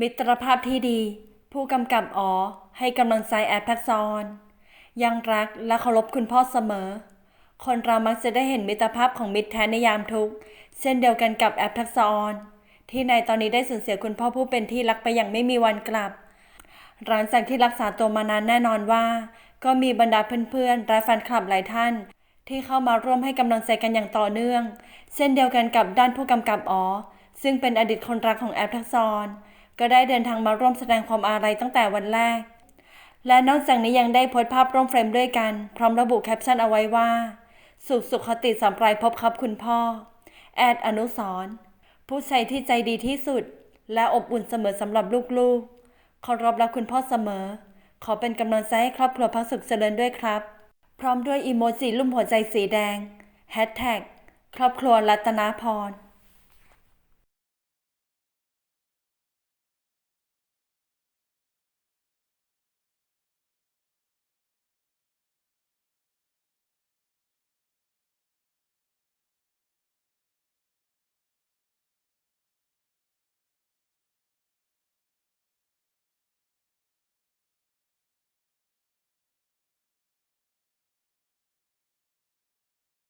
มิตรภาพที่ดี ผู้กำกับอ๋อให้กำลังใจแอดทักษรยังรักและเคารพคุณพ่อเสมอ คนเรามักจะได้เห็นมิตรภาพของมิตรแท้ในยามทุกข์เช่นเดียวกันกับแอปทักษรที่ในตอนนี้ได้สูญเสียคุณพ่อผู้เป็นที่รักไปอย่างไม่มีวันกลับ หลังจากที่รักษาตัวมานานแน่นอนว่า ก็มีบรรดาเพื่อนๆและแฟนคลับหลายท่าน ที่เข้ามาร่วมให้กำลังใจกันอย่างต่อเนื่อง เช่นเดียวกันกับด้านผู้กำกับอ๋อซึ่งเป็นอดีตคนรักของแอปทักษร ก็ได้เดินทางมาร่วมแสดงความอาลัยตั้งแต่วันแรก และนอกจากนี้ยังได้โพสต์ภาพร่วมเฟรมด้วยกัน พร้อมระบุแคปชั่นเอาไว้ว่า สุขสุขคติสัมปรายพบครับคุณพ่อ แอดอนุสรผู้ชายที่ใจดีที่สุด และอบอุ่นเสมอสำหรับลูกๆเคารพรักคุณพ่อเสมอ ขอเป็นกำลังใจให้ครอบครัวพักสุขเจริญด้วยครับ พร้อมด้วยอีโมจิลุ่มหัวใจสีแดงแฮชแท็กครอบครัวรัตนาพร